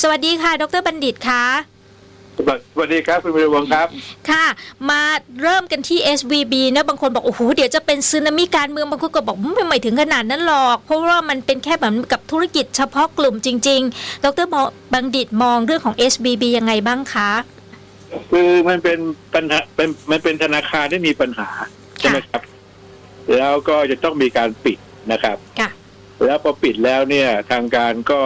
สวัสดีค่ะ ดรบัณฑิตค่ะสวัสดีครับคุณวิรวงศ์ครับ ค่ะ มาเริ่มกันที่ SVB นะบางคนบอก โอ้โห เดี๋ยวจะเป็นซึนามิการเมือง บางคนก็บอกไม่ไม่ถึงขนาดนั้นหรอก เพราะว่ามันเป็นแค่แบบกับธุรกิจเฉพาะกลุ่มจริง ๆ ดรมองบัณฑิตมองเรื่องของ SVB ยังไงบ้างคะ คือมันเป็นปัญหาเป็นมันเป็นธนาคารที่มีปัญหา ใช่ไหมครับ แล้วก็จะต้องมีการปิดนะครับ ค่ะ แล้วพอปิดแล้วเนี่ยทางการก็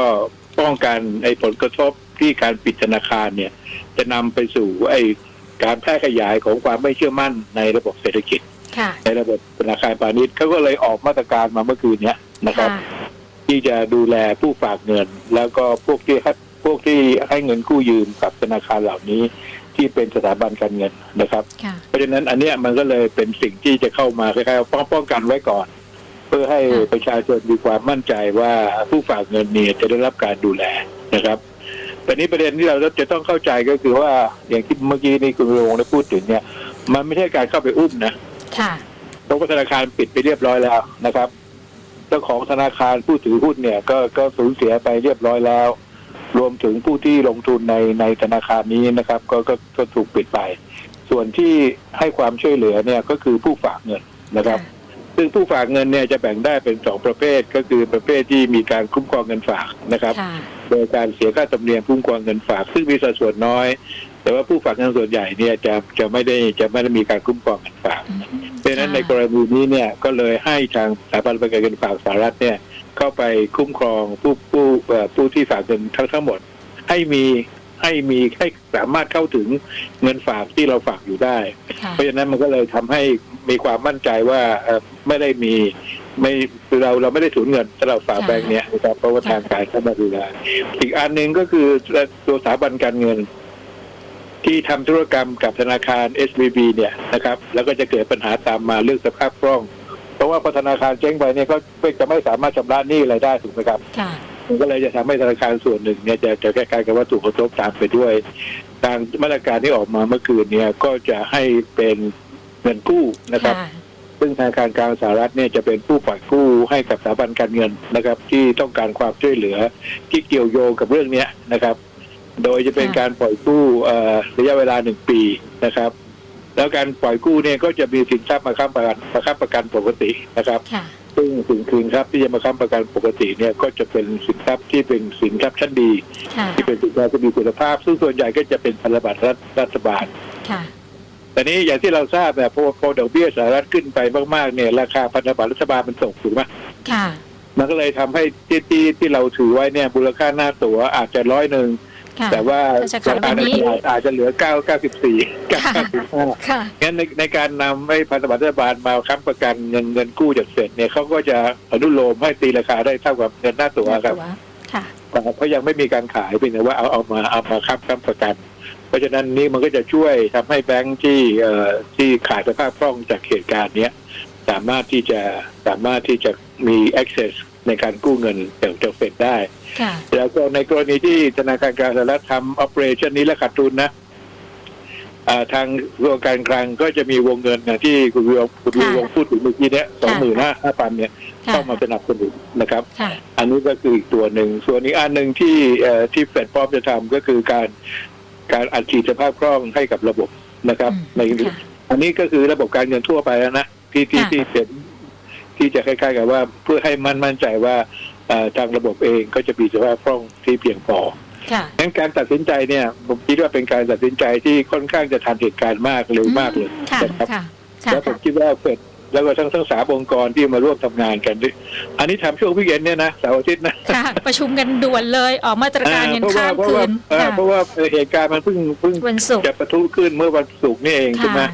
ป้องกันไอ้ผลกระทบที่การปิดธนาคารเนี่ย จะนำไปสู่ไอ้การแพร่ขยายของความไม่เชื่อมั่นในระบบเศรษฐกิจค่ะในระบบธนาคารพาณิชย์เขาก็เลยออกมาตรการมาเมื่อคืนเนี้ยนะครับค่ะที่จะดูแลผู้ฝากเงิน แล้วก็พวกที่ให้พวกที่ให้เงินกู้ยืมกับธนาคารเหล่านี้ ที่เป็นสถาบันการเงินนะครับค่ะเพราะฉะนั้นอันเนี้ยมันก็เลยเป็นสิ่งที่จะเข้ามาคล้ายๆป้องป้องกันไว้ก่อนเพื่อให้ค่ะประชาชนมีความมั่นใจว่าผู้ฝากเงินเนี่ยจะได้รับการดูแลนะครับแต่นี้ประเด็นที่เราจะต้องเข้าใจก็คือว่าอย่างที่เมื่อกี้นี่คุณวงศ์ได้พูดถึงเนี่ย มันไม่ใช่การเข้าไปอุ้มนะค่ะเพราะว่าธนาคารปิดไปเรียบร้อยแล้วนะครับเจ้าของธนาคารผู้ถือหุ้นเนี่ย ก็ก็สูญเสียไปเรียบร้อยแล้ว รวมถึงผู้ที่ลงทุนในในธนาคารนี้นะครับ ก็ก็ก็ถูกปิดไป ส่วนที่ให้ความช่วยเหลือเนี่ยก็คือผู้ฝากเงินนะครับ ซึ่งผู้ฝากเงินเนี่ยจะแบ่งได้เป็นสองประเภท ก็คือประเภทที่มีการคุ้มครองเงินฝากนะครับค่ะโดยการเสียค่าธรรมเนียมคุ้มครองเงินฝาก ซึ่งมีสัดส่วนน้อย แต่ว่าผู้ฝากเงินส่วนใหญ่เนี่ยจะจะไม่ได้จะไม่ได้มีการคุ้มครองเงินฝากเพราะฉะนั้นในกรณีนี้เนี่ยก็เลยให้ทางสถาบันประกันเงินฝากสหรัฐเนี่ยเข้าไปคุ้มครองผู้ผู้เอ่อผู้ที่ฝากเงินทั้งทั้งหมด ให้มี ให้มีให้สามารถเข้าถึงเงินฝากที่เราฝากอยู่ได้ค่ะเพราะฉะนั้นมันก็เลยทำให้มีความมั่นใจว่าเอ่อไม่ได้มีไม่คือเราเราไม่ได้สูญเงินถ้าเราฝากค่ะแบงค์เนี้ยนะครับเพราะว่าค่ะทางการเข้ามาดูแลอีกอันหนึ่งก็คือตัวสถาบันการเงิน ที่ทำธุรกรรมกับธนาคาร SVB เนี่ยนะครับ แล้วก็จะเกิดปัญหาตามมาเรื่องสภาพคล่อง เพราะว่าพอธนาคารเจ๊งไปเนี่ยก็จะไม่สามารถชำระหนี้อะไรได้ถูกไหมครับค่ะ มันก็เลยจะทำให้ธนาคารส่วนหนึ่งเนี่ยจะจะคล้ายๆกับว่าถูกกระทบตามไปด้วยทางมาตรการที่ออกมาเมื่อคืนเนี่ยก็จะให้เป็นเงินกู้นะครับค่ะซึ่งธนาคารกลางสหรัฐเนี่ยจะเป็นผู้ปล่อยกู้ให้กับสถาบันการเงินนะครับ ที่ต้องการความช่วยเหลือที่เกี่ยวโยงกับเรื่องเนี้ยนะครับ โดยจะเป็นค่ะการปล่อยกู้เอ่อระยะเวลาหนึ่งปีนะครับ แล้วการปล่อยกู้เนี่ยก็จะมีสินทรัพย์มาค้ำประกันมาค้ำประกันปกตินะครับค่ะ ซึ่งสินคืนทรัพย์ที่จะมาค้ำประกันปกติเนี่ยก็จะเป็นสินทรัพย์ที่เป็นสินทรัพย์ชั้นดี ค่ะที่เป็นสินทรัพย์ที่มีคุณภาพ ซึ่งส่วนใหญ่ก็จะเป็นพันธบัตรรัฐรัฐบาล ค่ะ แต่นี้อย่างที่เราทราบเนี่ยพอพอดอกเบี้ยสหรัฐขึ้นไปมากๆเนี่ยราคาพันธบัตรรัฐบาลมันตกถูกไหมค่ะ มันก็เลยทำให้ที่ที่ที่เราถือไว้เนี่ยมูลค่าหน้าตั๋วอาจจะร้อยหนึ่งค่ะ แต่ว่าถ้าจะขายวันนี้ราคาอาจจะเหลือเก้าเก้าสิบสี่เก้าค่ะสิบห้าค่ะงั้นในในการนำให้พันธบัตรรัฐบาลมาค้ำประกันเงินเงินกู้จากเสร็จเนี่ยเขาก็จะอนุโลมให้ตีราคาได้เท่ากับเงินหน้าตั๋วครับค่ะแต่เพราะยังไม่มีการขายเป็นแต่ว่าเอาเอามาเอามาค้ำค้ำประกัน เพราะฉะนั้นนี่มันก็จะช่วยทำให้แบงค์ที่เอ่อที่ขาดสภาพคล่องจากเหตุการณ์เนี้ยสามารถที่จะสามารถที่จะมี access ในการกู้เงินจากจากเฟดได้ค่ะแล้วก็ในกรณีที่ธนาคารกลางสหรัฐทำ operation นี้และขาดทุนนะอ่าทางกระทรวงการคลังก็จะมีวงเงินนะที่คุณวิวคุณวิววงพูดถึงเมื่อกี้เนี้ยสองหมื่นห้าห้าพันเนี่ยค่ะเข้ามาสนับสนุนนะครับค่ะอันนี้ก็คืออีกตัวหนึ่ง ส่วนอีกอันหนึ่งที่เอ่อที่เฟดพร้อมจะทำก็คือการการอัดฉีดสภาพคล่องให้กับระบบนะครับอืมในค่ะอันนี้ก็คือระบบการเงินทั่วไปแล้วนะที่ที่ค่ะที่เป็น ที่จะคล้ายๆ กับว่าเพื่อให้มั่นมั่นใจว่าเอ่อทางระบบเองก็จะมีสภาพคล่องที่เพียงพอค่ะงั้นการตัดสินใจเนี่ยผมคิดว่าเป็นการตัดสินใจที่ค่อนข้างจะทันเหตุการณ์มากเร็วมากเลยค่ะนะครับค่ะค่ะแล้วผมคิดว่าเฟดแล้วก็ทั้งทั้งสามองค์กรที่มาร่วมทำงานกันด้วยอันนี้ทำช่วงวิกเอนเนี่ยนะเสาร์อาทิตย์นะค่ะประชุมกันด่วนเลยออกมาตรการยันเพราะว่าข้ามเพราะคืว่านเอ่อค่ะเพราะว่าเหตุการณ์มันเพิ่งเพิ่งวันศุกร์จะประทุขึ้นเมื่อวันศุกร์นี่เองใช่ไหมค่ะ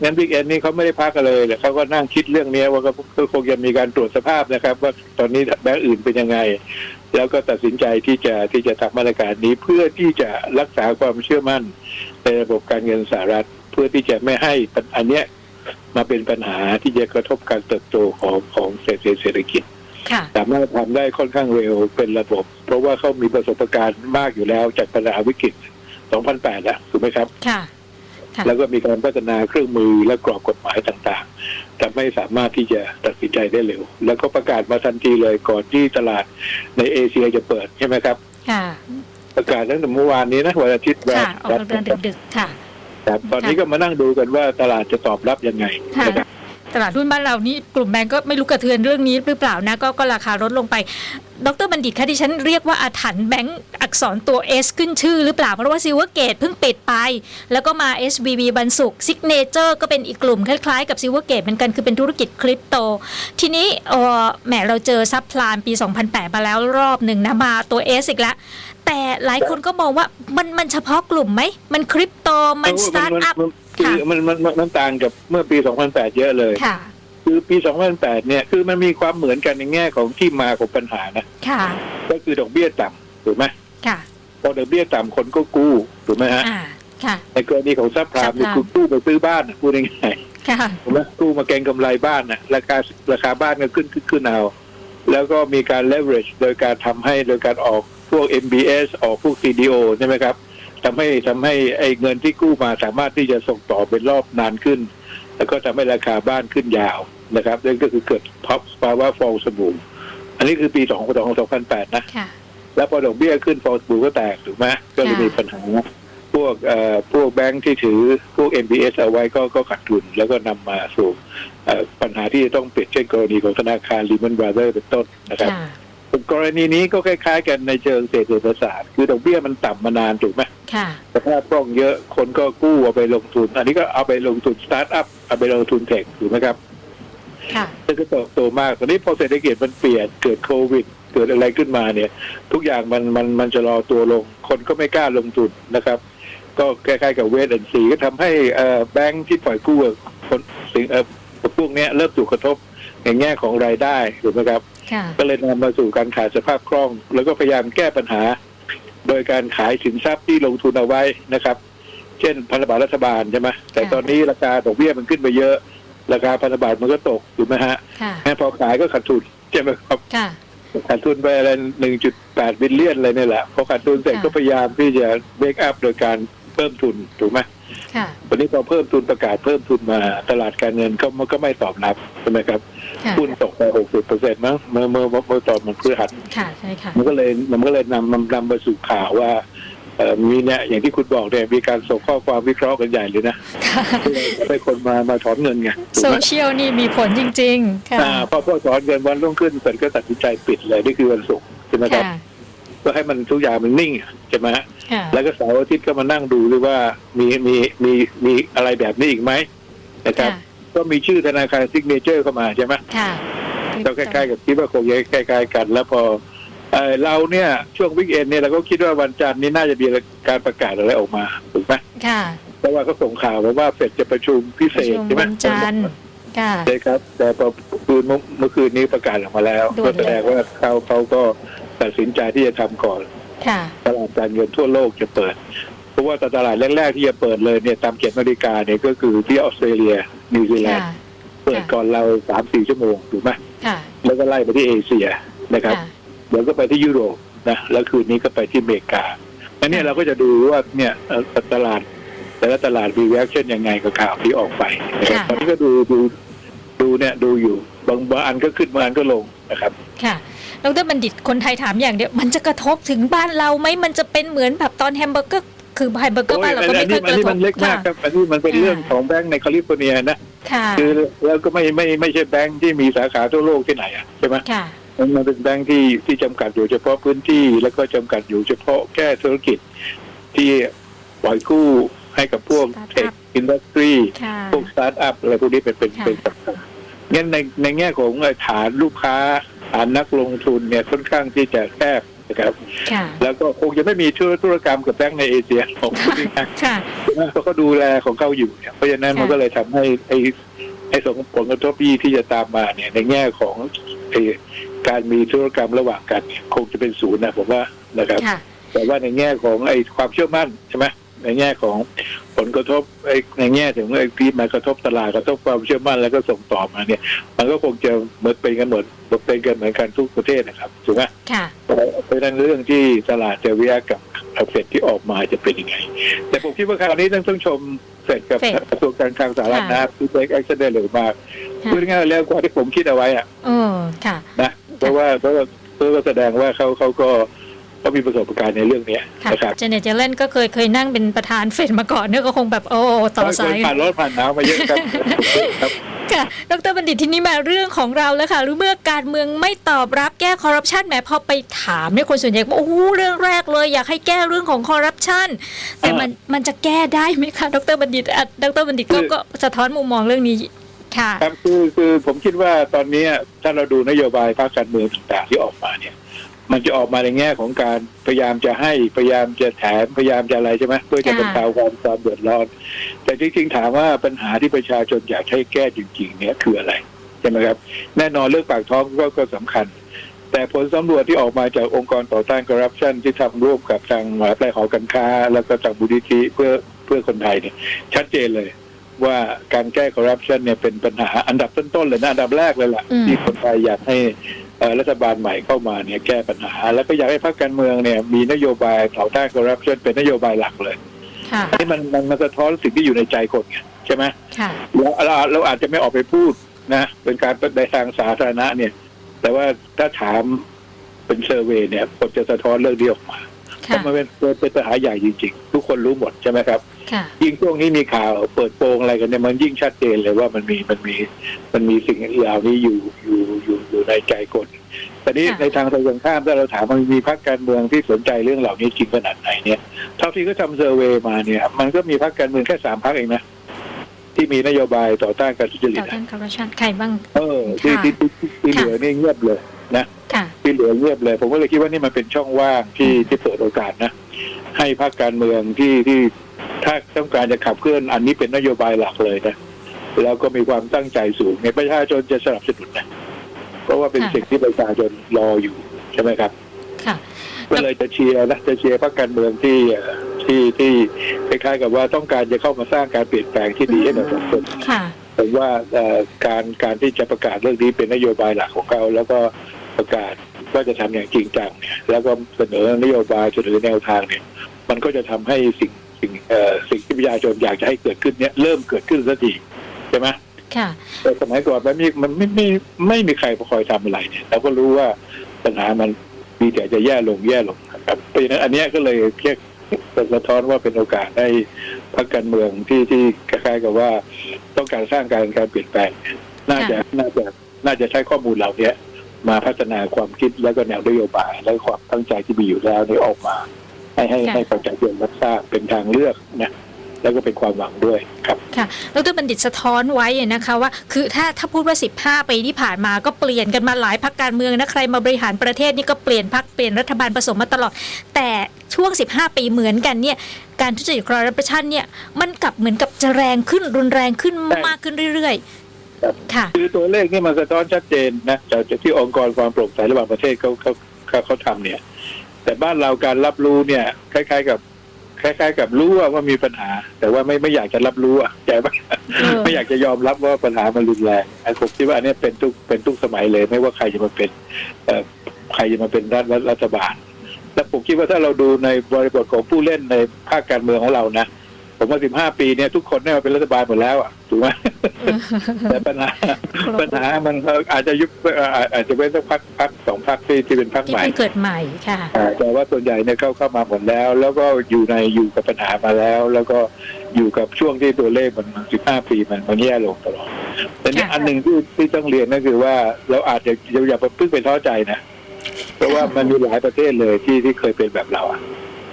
งั้นวิกเอนนี่เขาไม่ได้พักกันเลยแต่เขาก็นั่งคิดเรื่องนี้ว่าก็ก็คงจะมีการตรวจสภาพนะครับ ว่าตอนนี้แบงก์อื่นเป็นยังไง แล้วก็ตัดสินใจที่จะที่จะทำมาตรการนี้เพื่อที่จะรักษาความเชื่อมั่นในระบบการเงินสหรัฐ เพื่อที่จะไม่ให้ปัญอันเนี้ยมาเป็นปัญหาที่จะกระทบการเติบโตของของเศรษฐเศรษฐกิจค่ะสามารถทำได้ค่อนข้างเร็วเป็นระบบ เพราะว่าเขามีประสบการณ์มากอยู่แล้วจากปัญหาวิกฤต 2008 แล้วถูกไหมครับ ค่ะค่ะ แล้วก็มีการพัฒนาเครื่องมือและกรอบกฎหมายต่างๆทำให้สามารถที่จะตัดสินใจได้เร็ว แล้วก็ประกาศมาทันทีเลยก่อนที่ตลาดในเอเชียจะเปิดใช่ไหมครับค่ะประกาศตั้งแต่เมื่อวานนี้นะวันอาทิตย์ค่ะออกวันกำลังดึกๆค่ะครับตอนนี้ก็มานั่งดูกันว่าตลาดจะตอบรับยังไงค่ะนะครับตลาดหุ้นบ้านเรานี่กลุ่มแบงก์ก็ไม่รู้กระเทือนเรื่องนี้หรือเปล่านะก็ก็ราคาลดลงไป ดรบัณฑิตคะที่ฉันเรียกว่าอาถรรพ์แบงก์อักษรตัว S ขึ้นชื่อหรือเปล่า เพราะว่าซิลเวอร์เกตเพิ่งปิดไป แล้วก็มา SBB บันสุกซิกเนเจอร์ก็เป็นอีกกลุ่มคล้ายๆกับซิลเวอร์เกตเหมือนกันคือเป็นธุรกิจคริปโต ทีนี้เออแหมเราเจอซับพลานปี 2008 มาแล้วรอบหนึ่งนะมาตัว S อีกแล้วแต่หลายคนก็มองว่ามันมันเฉพาะกลุ่มไหม มันคริปโตมันสตาร์ทอัพมันคือค่ะมันมันมันมันต่างกับเมื่อปี 2008 เยอะเลยค่ะ คือปี 2008 เนี่ย คือมันมีความเหมือนกันในแง่ของที่มาของปัญหานะ ค่ะ ก็คือดอกเบี้ยต่ำถูกไหมค่ะ พอดอกเบี้ยต่ำคนก็กู้ถูกไหมฮะ อ่า ค่ะ ในกรณีของซับพรามเนี่ย subprime คือกู้ไปซื้อบ้านน่ะพูดง่ายค่ะ ๆถูกไหมกู้มาเก็งกำไรบ้านน่ะราคาราคาบ้านก็ขึ้นขึ้นขึ้นเอา แล้วก็มีการ leverage โดยการทำให้โดยการออกพวก MBS ออกพวก CDO ใช่ไหมครับทำให้ทำให้ไอ้เงินที่กู้มาสามารถที่จะส่งต่อเป็นรอบนานขึ้น แล้วก็ทำให้ราคาบ้านขึ้นยาว นะครับนั่นก็คือเกิดพับภาวะฟองสบู่อันนี้คือปี2 2008นะ ค่ะ แล้วพอดอกเบี้ยขึ้นฟองสบู่ก็แตกถูกไหมก็เลยค่ะมีปัญหาพวกเอ่อพวกแบงค์ที่ถือพวก MBS เอาไว้ก็ก็ขาดทุน แล้วก็นำมาสู่เอ่อปัญหาที่จะต้องเปลี่ยนเช่นกรณีของธนาคาร Lehman Brothers เป็นต้นนะครับ ค่ะ กรณีนี้ก็คล้ายๆกันในเชิงเศรษฐศาสตร์คือดอกเบี้ยมันต่ำมานานถูกไหมค่ะ สภาพคล่องเยอะคนก็กู้เอาไปลงทุน อันนี้ก็เอาไปลงทุนสตาร์ทอัพเอาไปลงทุนเทคถูกไหมครับ ค่ะซึ่งก็เติบโตมากตอนนี้พอเศรษฐกิจมันเปลี่ยนเกิดโควิด เกิดอะไรขึ้นมาเนี่ย ทุกอย่างมันมันมันจะรอตัวลง คนก็ไม่กล้าลงทุนนะครับ ก็คล้ายๆกับเวทแอนซีก็ทำให้เอ่อแบงค์ที่ปล่อยกู้กับคนสิ่งเอ่อพวกเนี้ยเริ่มถูกกระทบในแง่ของรายได้ถูกไหมครับค่ะก็เลยนำมาสู่การขาดสภาพคล่อง แล้วก็พยายามแก้ปัญหา โดยการขายสินทรัพย์ที่ลงทุนเอาไว้นะครับ เช่นพันธบัตรรัฐบาลใช่ไหมแต่ค่ะตอนนี้ราคาดอกเบี้ยมันขึ้นไปเยอะ ราคาพันธบัตรมันก็ตกถูกไหมฮะค่ะงั้นพอขายก็ขาดทุนใช่ไหมครับ ค่ะ ขาดทุนไปอะไรหนึ่งจุดแปดบิลเลียนอะไรเนี่ยแหละ พอขาดทุนเสร็จค่ะ ก็พยายามที่จะเบรกอัพโดยการเพิ่มทุนถูกไหมค่ะ วันนี้พอเพิ่มทุนประกาศเพิ่มทุนมาตลาดการเงินก็มันก็ไม่ตอบรับใช่ไหมครับค่ะ หุ้นตกไปหกสิบเปอร์เซ็นต์มั้งเมื่อเมื่อเมื่อตอนมันพฤหัส ค่ะ ใช่ค่ะ มันก็เลยมันก็เลยนำนำนำมาสู่ข่าวว่าเอ่อ มีเนี่ยอย่างที่คุณบอกเนี่ยมีการส่งข้อความวิเคราะห์กันใหญ่เลยนะค่ะเพื่อให้คนมามาถอนเงินไงถูกโซไหมเชียลนี่มีผลจริงๆค่ะอ่าพอพอถอนเงินวันรุ่งขึ้นเสร็จก็ตัดสินใจปิดเลยนี่คือวันศุกร์ใช่ไหมครับค่ะเพื่อให้มันทุกอย่างมันนิ่งใช่ไหมฮะค่ะแล้วก็เสาร์อาทิตย์ก็มานั่งดูด้วยว่ามีมีมีมีอะไรแบบนี้อีกไหมนะครับค่ะก็มีชื่อธนาคารซิกเนเจอร์เข้ามาใช่ไหมค่ะก็คล้ายๆกับคิดว่าคงจะคล้ายๆกัน แล้วพอ เอ่อเราเนี่ยช่วงวิกเอนเนี่ยเราก็คิดว่าวันจันทร์นี้น่าจะมีการประกาศอะไรออกมาถูกไหมค่ะเพราะว่าเขาส่งข่าวมาว่าเฟดจะประชุมพิปเศระษชุมใช่ไหมวันจันทร์ค่ะใช่ครับ แต่พอคืนเมื่อเมื่อคืนนี้ประกาศออกมาแล้วด่วนเลยก็แสดงว่าเขาเขาก็ตัดสินใจที่จะทำก่อนค่ะตลาดการเงินทั่วโลกจะเปิดเพราะว่าตลาดแรกๆที่จะเปิดเลยเนี่ยตามเขียนนาฬิกาเนี่ยก็คือที่ออสเตรเลียนิวซีแลนค่ะด์เปิดก่อนเราสามสี่ชั่วโมงถูกไหมค่ะแล้วก็ไล่ไปที่เอเชียนะครับค่ะ เดี๋ยวก็ไปที่ยุโรปนะแล้วคืนนี้ก็ไปที่อเมริกาอันนี้ค่ะเราก็จะดูว่าเนี่ยเอ่อตลาด แต่ละตลาดมีแอคชั่นยังไงกับข่าวที่ออกไปนะครับตอนนี้ก็ดูดูดูเนี่ยดูอยู่บางบางอันก็ขึ้นบางอันก็ลงนะครับ ค่ะดรบัณฑิตคนไทยถามอย่างเดียวมันจะกระทบถึงบ้านเราไหมมันจะเป็นเหมือนแบบตอนแฮมเบอร์เกอร์คือแฮมเบอร์เกอร์บ้านเราก็โอ้ยไม่อันค่อยนี้กอันระนี้ทบมันเล็กมากครับอันนี้มันเป็นค่ะเรื่องของแบงก์ในแคลิฟอร์เนียนะค่ะคือแล้วก็ไม่ไม่ไม่ใช่แบงก์ที่มีสาขาทั่วโลกที่ไหนอะใช่ไหมค่ะ มันมันเป็นแบงก์ที่ที่จำกัดอยู่เฉพาะพื้นที่ แล้วก็จำกัดอยู่เฉพาะแค่ธุรกิจที่ปล่อยกู้ให้กับพวก Startup เทคอินดัสทรีค่ะพวกสตาร์ทอัพอะไรพวกนี้เป็นเป็นค่ะเป็นสำคัญงั้นในในแง่ของฐานลูกค้าฐานนักลงทุนเนี่ยค่อนข้างที่จะแคบนะครับค่ะแล้วก็คงจะไม่มีธุรธุรกรรมกับแบงก์ในเอเชียของพูดง่ายๆค่ะเพราะเขาดูแลของเขาอยู่เนี่ยเพราะฉะนั้นค่ะมันก็เลยทำให้ไอ้ไอ้ส่งผลกระทบที่ที่จะตามมาเนี่ยในแง่ของไอ้ การมีธุรกรรมระหว่างกันเนี่ยคงจะเป็นศูนย์นะผมว่านะครับ ค่ะ แต่ว่าในแง่ของไอ้ความเชื่อมั่นใช่ไหมในแง่ของผลกระทบไอ้ในแง่ถึงไอ้ที่มากระทบตลาดกระทบความเชื่อมั่นแล้วก็ส่งต่อมาเนี่ย มันก็คงจะเหมือนเป็นกันหมดเป็นกันเหมือนกันทุกประเทศนะครับถูกไหม ค่ะ เพราะฉะนั้นเรื่องที่ตลาดจะวิยกับเฟดที่ออกมาจะเป็นยังไง แต่ผมคิดว่าคราวนี้ต้องต้องชมเฟดกับเฟดกระทรวงการคลังสหรัฐค่ะนะที่เทคแอคชั่นได้เร็วมากค่ะ พูดง่ายๆเร็วกว่าที่ผมคิดเอาไว้อะเออ ค่ะ นะ เพราะว่าเพราะว่าเพราะว่าแสดงว่าเขาเขาก็เพราะมีประสบการณ์ในเรื่องเนี้ยค่ะนะครับเจเน็ตเจเลนก็เคยเคยนั่งเป็นประธานเฟดมาก่อนเนี่ยก็คงแบบโอ้ต่อสายผ่านร้อนผ่านหนาวมาเยอะครับครับค่ะดรบัณฑิตที่นี่มาเรื่องของเราแล้วค่ะรู้เมื่อการเมืองไม่ตอบรับแก้คอร์รัปชันแหมพอไปถามเนี่ยคนส่วนใหญ่บอกโอ้โหเรื่องแรกเลย อยากให้แก้เรื่องของคอร์รัปชันแต่มันมันจะแก้ได้ไหมคะดรบัณฑิตอะดรบัณฑิตก็คือก็สะท้อนมุมมองเรื่องนี้ ค่ะครับคือคือผมคิดว่าตอนนี้ถ้าเราดูนโยบายภาคการเมืองต่างๆที่ออกมาเนี่ย มันจะออกมาในแง่ของการพยายามจะให้พยายามจะแถมพยายามจะอะไรใช่ไหมเพื่อจะค่ะบรรเทาความความเดือดร้อน แต่จริงๆถามว่าปัญหาที่ประชาชนอยากให้แก้จริง ๆ เนี่ยคืออะไรใช่ไหมครับ แน่นอนเรื่องปากท้องก็ก็สำคัญแต่ผลสำรวจที่ออกมาจากองค์กรต่อต้านคอร์รัปชันที่ทำร่วมกับทางมหาวิทยาลัยหอการค้า แล้วก็ทางบุริธิเพื่อเพื่อคนไทยเนี่ยชัดเจนเลย ว่าการแก้คอร์รัปชันเนี่ยเป็นปัญหาอันดับต้นๆเลยนะอันดับแรกเลยล่ะอืม ที่คนไทยอยากให้เอ่อรัฐบาลใหม่เข้ามาเนี่ยแก้ปัญหา แล้วก็อยากให้พรรคการเมืองเนี่ยมีนโยบายต่อต้านคอร์รัปชันเป็นนโยบายหลักเลยค่ะอันนี้มันมันมันสะท้อนสิ่งที่อยู่ในใจคนไงใช่ไหม ค่ะ เราเราเราอาจจะไม่ออกไปพูดนะ เป็นการในทางสาธารณะเนี่ย แต่ว่าถ้าถามเป็นเซอร์เวย์เนี่ยคนจะสะท้อนเรื่องนี้ออกมาเพค่ะ ราะมันเป็นเป็นปัญหาใหญ่จริงๆ ทุกคนรู้หมดใช่ไหมครับค่ะ ยิ่งช่วงนี้มีข่าวเปิดโปงอะไรกันเนี่ยมันยิ่งชัดเจนเลยว่ามันมีมันมีมันมีสิ่งเหล่านี้อยู่อยู่อยู่อยู่ในใจคนแต่นี้ค่ะในทางตรงข้ามถ้าเราถามมันมีพรรคการเมืองที่สนใจเรื่องเหล่านี้จริงขนาดไหนเนี่ยเท่าที่เขาทำเซอร์เวย์มาเนี่ย มันก็มีพรรคการเมืองแค่สามพรรคเองนะที่มีนโยบายต่อต้านการทุจริตต่ออะต้านคอร์รัปชันใครบ้าง เออที่ค่ะที่ที่ที่เหลือนี่เงียบเลยนะค่ะที่เหลือเงียบเลย ผมก็เลยคิดว่านี่มันเป็นช่องว่างที่ที่เปิดโอกาสนะ ให้พรรคการเมืองที่ที่ ถ้าต้องการจะขับเคลื่อนอันนี้เป็นนโยบายหลักเลยนะแล้วก็มีความตั้งใจสูงในยประชาชนจะสนับสนุนนะเพราะว่าเป็นค่ะสิ่งที่ประชาชนรออยู่ใช่ไหมครับค่ะก็เลยจะเชียร์นะจะเชียร์พรรคการเมืองที่เอ่อที่ที่คล้ายๆกับว่าต้องการจะเข้ามาสร้างการเปลี่ยนแปลงที่ดีให้กับสังคมค่ะผมว่าเอ่อการการที่จะประกาศเรื่องนี้เป็นนโยบายหลักของเขาแล้วก็ประกาศว่าจะทำอย่างจริงจังเนี่ยแล้วก็เสนอนโยบายเสนอแนวทางเนี่ย มันก็จะทำให้สิ่ง สิ่งเอ่อสิ่งที่ประชาชนอยากจะให้เกิดขึ้นเนี่ยเริ่มเกิดขึ้นสักทีใช่ไหมค่ะแต่สมัยก่อนมันมีมันไม่ไม่ไม่มีใครคอยทำอะไรเนี่ยเราก็รู้ว่าปัญหามันมีแต่จะแย่ลงแย่ลงนะครับเพราะฉะนั้นอันเนี้ยก็เลยเรียกสะท้อนว่าเป็นโอกาสให้พรรคการเมืองที่ที่คล้ายๆกับว่า ต้องการสร้างการการเปลี่ยนแปลงเนี่ยน่าจะน่าจะน่าจะใช้ข้อมูลเหล่าเนี้ยมาพัฒนาความคิดแล้วก็แนวนโยบายและความตั้งใจที่มีอยู่แล้วนี่ออกมา ให้ให้ค่ะให้ประชาชนรับทราบเป็นทางเลือกนะแล้วก็เป็นความหวังด้วยครับค่ะดรบัณฑิตสะท้อนไว้นะคะว่า คือถ้าถ้าพูดว่า 15 ปีที่ผ่านมาก็เปลี่ยนกันมาหลายพักการเมืองนะใครมาบริหารประเทศนี่ก็เปลี่ยนพักเปลี่ยนรัฐบาลผสมมาตลอด แต่ช่วง 15 ปีเหมือนกันเนี่ยการทุจริตคอร์รัปชันเนี่ยมันกลับเหมือนกับจะแรงขึ้นรุนแรงขึ้นใช่มากขึ้นเรื่อยครับๆค่ะคือตัวเลขนี่มันสะท้อนชัดเจนนะจากจากที่องค์กรความโปร่งใสระหว่างประเทศเขาเขาเขาเขาทำเนี่ย แต่บ้านเราการรับรู้เนี่ย คล้าย ๆ กับ คล้าย ๆ กับรู้ว่าว่ามีปัญหา แต่ว่าไม่ไม่อยากจะรับรู้อะใจปะเออไม่อยากจะยอมรับว่าปัญหามันรุนแรงไอ้ผมคิดว่าอันเนี้ยเป็นทุกเป็นทุกสมัยเลย ไม่ว่าใครจะมาเป็นเอ่อใครจะมาเป็นรัฐรัฐบาลและผมคิดว่าถ้าเราดูในบริบทของผู้เล่นในภาคการเมืองของเรานะ ผมว่าสิบห้าปีเนี่ยทุกคนได้มาเป็นรัฐบาลหมดแล้วอะถูกไหมแต่ปัญหาครับปัญหามันอาจจะยุบเอ่ออาอาจจะเว้นสักพักพักสองพักที่ที่เป็นพักที่ใหม่เพิ่งเกิดใหม่ค่ะอ่าแต่ว่าส่วนใหญ่เนี่ยเข้าเข้ามาหมดแล้ว แล้วก็อยู่ในอยู่กับปัญหามาแล้ว แล้วก็อยู่กับช่วงที่ตัวเลขมันสิบห้าปีมันมันแย่ลงตลอดแต่นี่ค่ะอันหนึ่งที่ที่ต้องเรียนก็คือว่าเราอาจจะอย่าอย่าเพิ่งไปท้อใจนะเพราะว่ามันมีหลายประเทศเลยที่ที่เคยเป็นแบบเราอะ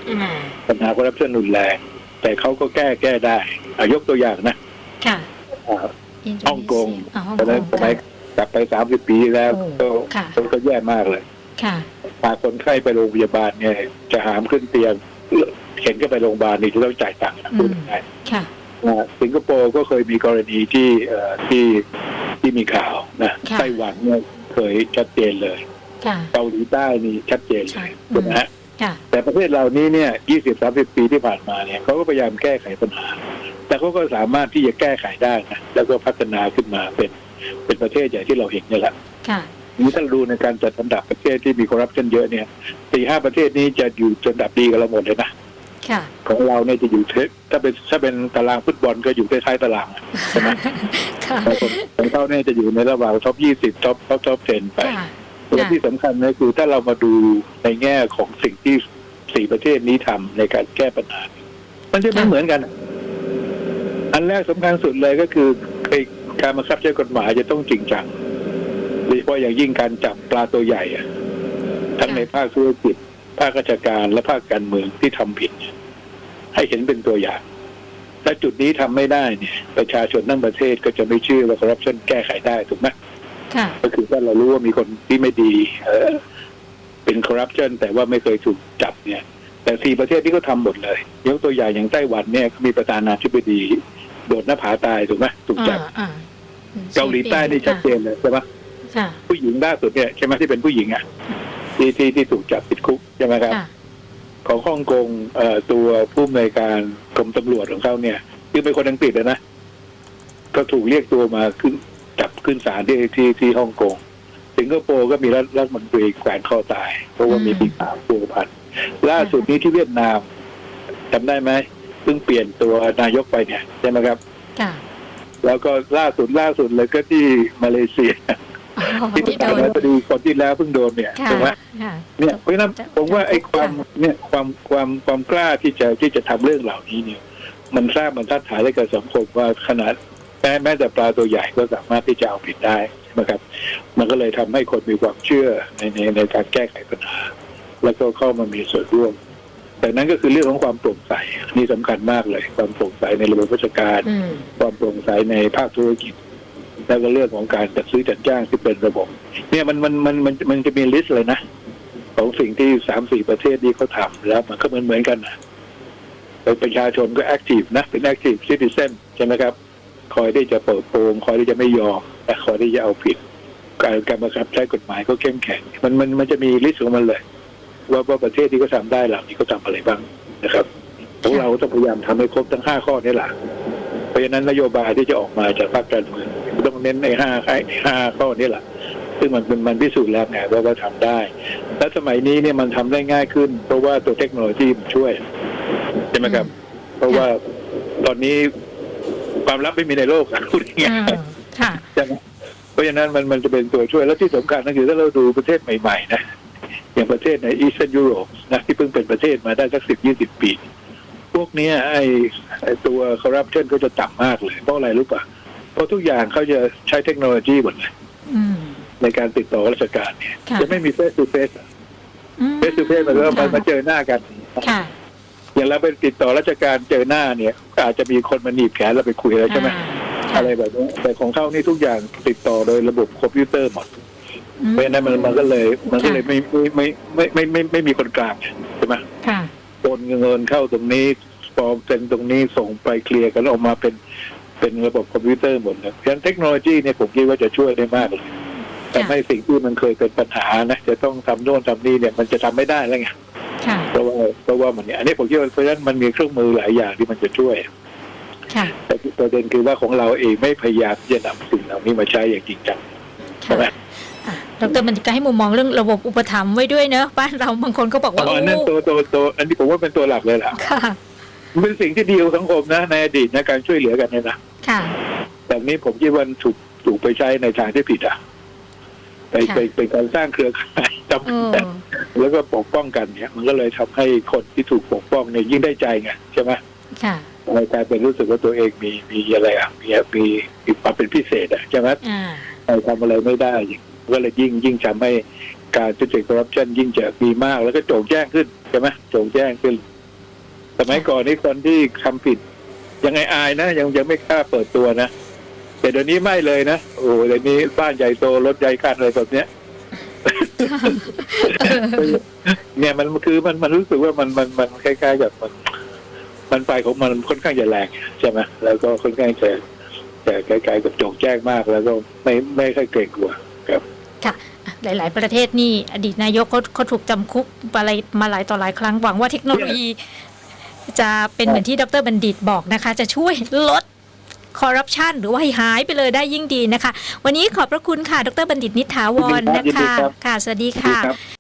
อืมปัญหาคอร์รัปชันรุนแรง แต่เขาก็แก้แก้ได้อะยกตัวอย่างนะค่ะอ่าอินโดนีเซียฮ่องกงอ๋อฮ่องตอนกนั้นงสมัยค่ะกลับไปสามสิบปีแล้วโอ้ก็ค่ะก็ก็แย่มากเลย ค่ะพาคนไข้ไปโรงพยาบาลเนี่ยจะหามขึ้นเตียงเข็นก็ไปโรงพยาบาลนี่จะต้องจ่ายตังค์นะอืมพูดง่ายค่ะๆนะสิงคโปร์ก็เคยมีกรณีที่เอ่อที่ที่มีข่าวนะค่ะไต้หวันเนี่ยเคยชัดเจนเลยค่ะเกาหลีใต้นี่ชัดเจนเลใช่ยอืมใช่ไหมฮะค่ะ แต่ประเทศเรานี้เนี่ยยี่สิบสามสิบปีที่ผ่านมาเนี่ยเขาก็พยายามแก้ไขปัญหา แต่เขาก็สามารถที่จะแก้ไขได้นะแล้วก็พัฒนาขึ้นมาเป็นเป็นประเทศอย่างที่เราเห็นนี่แหละค่ะนี่ถ้าดูในการจัดอันดับประเทศที่มีคอร์รัปชันเยอะเนี่ยสี่ห้าประเทศนี้จะอยู่จนดับดีกับเราหมดเลยนะค่ะของเราเนี่ยจะอยู่เทถ้าเป็นถ้าเป็นตารางฟุตบอลก็อยู่ท้ายๆตารางอะใช่ไหมค่ะแต่ของของเขาเนี่ยจะอยู่ในระหว่างท็อปยี่สิบท็อปท็อปท็อปเทนไปค่ะ และที่สำคัญนะคือถ้าเรามาดูในแง่ของสิ่งที่สี่ประเทศนี้ทำในการแก้ปัญหา มันจะไม่ค่ะเหมือนกัน อันแรกสำคัญสุดเลยก็คือไอ้การบังคับใช้กฎหมายจะต้องจริงจังโดยเฉพาะอย่างยิ่งการจับปลาตัวใหญ่อะทั้งในภาคธุรกิจ ภาคราชการและภาคการเมืองที่ทำผิดเนี่ยให้เห็นเป็นตัวอย่างถ้าจุดนี้ทำไม่ได้เนี่ย ประชาชนทั้งประเทศก็จะไม่เชื่อว่าคอร์รัปชันแก้ไขได้ถูกไหมค่ะ ก็คือถ้าเรารู้ว่ามีคนที่ไม่ดีเออเป็นคอร์รัปชันแต่ว่าไม่เคยถูกจับเนี่ย แต่สี่ประเทศที่ก็ทำหมดเลยยกตัวอย่างอย่างไต้หวันเนี่ยมีประธานาธิบดีโดดหน้าผาตายถูกไหมถูกจับอ่าอ่าเกาหลีใต้นี่ชัดเจนเลยใช่ไหมค่ะผู้หญิงล่าสุดเนี่ยใช่ไหมที่เป็นผู้หญิงอะที่ที่ที่ถูกจับติดคุกใช่ไหมครับค่ะของฮ่องกงเอ่อตัวผู้อำนวยการกรมตำรวจของเขาเนี่ยคือเป็นคนอังกฤษอะนะ ก็ถูกเรียกตัวมาขึ้น จับขึ้นศาลที่ที่ที่ฮ่องกง สิงคโปร์ก็มีรัฐรัฐมนตรีแขวนคอตาย เพราะว่ามีปีสามพัวพันล่าสุดนี้ที่เวียดนามจำได้ไหมเพิ่งเปลี่ยนตัวนายกไปเนี่ยใช่ไหมครับ ค่ะ แล้วก็ล่าสุดล่าสุดเลยก็ที่มาเลเซียอ๋อที่ที่ปโดระธานนธิบดีคนที่แล้วเพิ่งโดนเนี่ยค่ะถูกไหมค่ะเนี่ยเพราะฉะนั้นจะผมว่าไอ้จะความค่ะเนี่ยความความความกล้าที่จะที่จะทำเรื่องเหล่านี้เนี่ย มันสร้างบรรทัดฐานให้กับสังคมว่าขนาด แม้แม้แต่ปลาตัวใหญ่ก็สามารถที่จะเอาผิดได้นะครับ มันก็เลยทำให้คนมีความเชื่อในในในการแก้ไขปัญหา แล้วก็เข้ามามีส่วนร่วม แต่นั้นก็คือเรื่องของความโปร่งใสนี่สำคัญมากเลย ความโปร่งใสในระบบราชการอืมความโปร่งใสในภาคธุรกิจแล้วก็เรื่องของการจัดซื้อจัดจ้างที่เป็นระบบ เนี่ยมันมันมันมันมันจะมีลิสต์เลยนะ ของสิ่งที่สามสี่ประเทศนี้เขาทำแล้วมันก็เหมือนเหมือนกันนะแต่ประชาชนก็แอคทีฟนะเป็นแอคทีฟซิติเซนใช่ไหมครับ คอยที่จะเปิดโปงคอยที่จะไม่ยอมและคอยที่จะเอาผิด การการบังคับใช้กฎหมายก็เข้มแข็งมันมันมันจะมีลิสต์ของมันเลย ว่าว่าประเทศที่เขาทำได้หล่านี้เขาทำอะไรบ้างนะครับของเราต้องพยายามทำให้ครบทั้งห้าข้อนี่แหละเพราะฉะนั้นนโยบายที่จะออกมาจากภาคการเมืองต้องเน้นในห้าไอ้ห้าข้อนี่แหละซึ่งมันเป็นมันพิสูจน์แล้วไงว่าว่าทำได้ และสมัยนี้เนี่ยมันทำได้ง่ายขึ้น เพราะว่าตัวเทคโนโลยีมันช่วยใช่ไหมครับ เพราะว่าตอนนี้ ความลับไม่มีในโลกอะพูดง่ายอืมค่ะๆใช่ไหมเพราะฉะนั้นมันมันจะเป็นตัวช่วยและที่สำคัญก็คือถ้าเราดูประเทศใหม่ ๆ นะอย่างประเทศในอีสเทิร์นยุโรปนะที่เพิ่งเป็นประเทศมาได้สักสิบยี่สิบปี พวกเนี้ยไอ้ไอ้ตัวคอร์รัปชันก็จะต่ำมากเลยเพราะอะไรรู้ป่ะเพราะทุกอย่างเขาจะใช้เทคโนโลยีหมดเลยอืมในการติดต่อราชการเนี่ยค่ะจะไม่มีเฟสทูเฟสอืมเฟสทูเฟสมันก็มามาเจอหน้ากันค่ะ อย่างเราไปติดต่อราชการเจอหน้าเนี่ยก็อาจจะมีคนมาหนีบแขนเราไปคุยแล้วใช่ไหมอ่าอะไรแบบนี้แต่ของเขานี่ทุกอย่างติดต่อโดยระบบคอมพิวเตอร์หมดอืมเพราะฉะนั้นมันมันก็เลยมันก็เลยไม่ไม่ไม่ไม่ไม่ไม่ไม่มีคนกลางใช่ไหมค่ะโอนเงินเข้าตรงนี้ปลอมเซ็นตรงนี้ส่งไปเคลียร์กันแล้วออกมาเป็นเป็นระบบคอมพิวเตอร์หมดเลยเพราะฉะนั้นเทคโนโลยีเนี่ยผมคิดว่าจะช่วยได้มากเลยทำให้สิ่งที่มันเคยเป็นปัญหานะจะต้องทำโน่นทำนี่เนี่ยมันจะทำไม่ได้แล้วไงค่ะ เพราะว่าเพราะว่ามันเนี่ยอันนี้ผมคิดว่าเพราะฉะนั้นมันมีเครื่องมือหลายอย่างที่มันจะช่วยค่ะแต่ประเด็นคือว่าของเราเองไม่พยายามที่จะนำสิ่งเหล่านี้มาใช้อย่างจริงจังใช่ไหมค่ะอะดรบัณฑิตก็ให้มุมมองเรื่องระบบอุปถัมภ์ไว้ด้วยเนอะบ้านเราบางคนก็บอกว่าอ๋ออันนั้นโอ้ตัวตัวตัวอันนี้ผมว่าเป็นตัวหลักเลยล่ะค่ะมันเป็นสิ่งที่ดีของสังคมนะในอดีตนะการช่วยเหลือกันเนี่ยนะค่ะแต่นี้ผมคิดว่าถูกถูกไปใช้ในทางที่ผิดอะไปค่ะไปเป็นการสร้างเครือข่าย จเออำแล้วก็ปกป้องกันเนี่ย มันก็เลยทำให้คนที่ถูกปกป้องเนี่ยยิ่งได้ใจไงใช่ไหมค่ะเลยกลายเป็นรู้สึกว่าตัวเองมีมีอะไรอะมีมีมีความเป็นพิเศษอะใช่ไหมอ่าใครทำอะไรไม่ได้ก็เลยยิ่งยิ่งทำให้การทุจริตคอร์รัปชันยิ่งจะมีมากแล้วก็โจงแจ้งขึ้นใช่ไหมโจงแจ้งขึ้น สมัยก่อนนี่คนที่ทำผิด ยังไงอายนะ ยังยังไม่กล้าเปิดตัวนะแต่เดี๋ยวนี้ไม่เลยนะโอ้เดี๋ยวนี้บ้านใหญ่โตรถใหญ่กันอะไรแบบเนี้ย เนี่ยมันคือมันมันรู้สึกว่ามันมันมันคล้ายๆกับมัน มันไปของมันค่อนข้างจะแรงใช่ไหมแล้วก็ค่อนข้างจะจะคล้ายๆกับโจงแจ้งมากแล้วก็ไม่ไม่ค่อยเกรงกลัวครับค่ะอะหลาย ๆ ประเทศนี่อดีตนายกเขาเขาถูกจำคุกอะไรมาหลายต่อหลายครั้งหวังว่าเทคโนโลยีจะเป็นเหมือนที่ดรบัณฑิตบอกนะคะ จะช่วยลด คอร์รัปชันหรือว่าให้หายไปเลยได้ยิ่งดีนะคะ วันนี้ขอบพระคุณค่ะ ดรบัณฑิตนิษฐาวรยินดีนะครัคะบค่ะ สวัสดีสวัสดีค่ะครับ